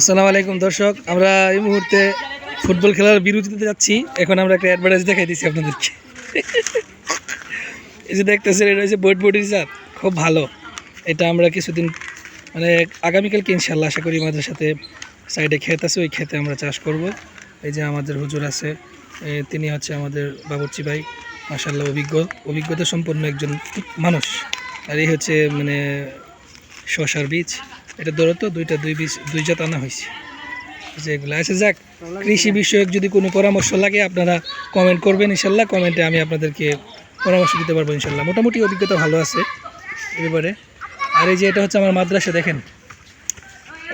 আসসালামু আলাইকুম, দর্শক। আমরা এই মুহূর্তে ফুটবল খেলার বিরতিতে যাচ্ছি। এখন আমরা একটা অ্যাডভার্টাইজ দেখাই দিচ্ছি আপনাদেরকে। এই যে দেখতেছেন, এটা হচ্ছে বোট বডির জাত খুব ভালো। এটা আমরা কিছুদিন মানে আগামীকালকে ইনশাল্লাহ আশা করি আমাদের সাথে সাইডে ক্ষেত আছে, ওই ক্ষেতে আমরা চাষ করব। এই যে আমাদের হুজুর আছে তিনি হচ্ছে আমাদের বাবুর্চি ভাই। মাসাল্লাহ অভিজ্ঞ। অভিজ্ঞতা সম্পন্ন একজন মানুষ। আর এই হচ্ছে মানে শশার বীজ। এটা ধরো তো, দুইটা দুই বীজ দুই জাত আনা হয়েছে। যেগুলো আছে, যাক, কৃষি বিষয়ক যদি কোনো পরামর্শ লাগে, আপনারা কমেন্ট করবেন ইনশাল্লাহ। কমেন্টে আমি আপনাদেরকে পরামর্শ দিতে পারব ইনশাল্লাহ। মোটামুটি অভিজ্ঞতা ভালো আছে এ ব্যাপারে। আর এই যে এটা হচ্ছে আমার মাদ্রাসা, দেখেন।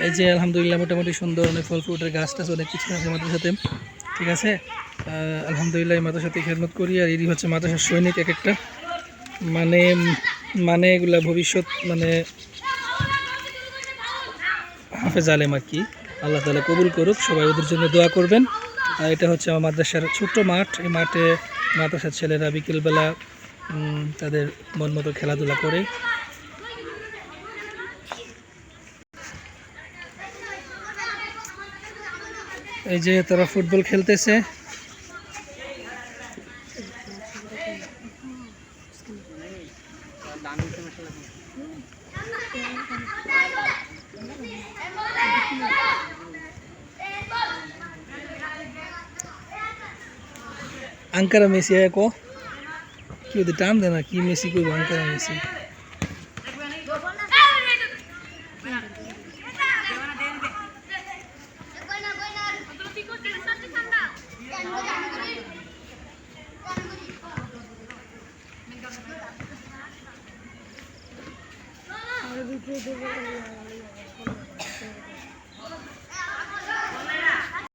এই যে আলহামদুলিল্লাহ মোটামুটি সুন্দর অনেক ফল ফ্রুটের গাছ টাছ, অনেক কিছু আছে মাদ্রাসাতে। ঠিক আছে? আলহামদুলিল্লাহ এই মাদ্রাসাতে খেদমত করি। আর এরই হচ্ছে মাদ্রাসার সৈনিক এক একটা। মানে মানে এগুলা ভবিষ্যৎ মানে হাফেজ আলেম আর কি। আল্লাহ তালা কবুল করুক, সবাই ওদের জন্য দোয়া করবেন। আর এটা হচ্ছে আমার মাদ্রাসার ছোট্ট মাঠ। এই মাঠে মাদ্রাসার ছেলেরা বিকেলবেলা তাদের মন মতো খেলাধুলা করে। এই যে তারা ফুটবল খেলতেছে। আঙ্কারা মেসি এক কি। ওদের টান দেয় না? কি মেসি করব আঙ্কারা মেসি?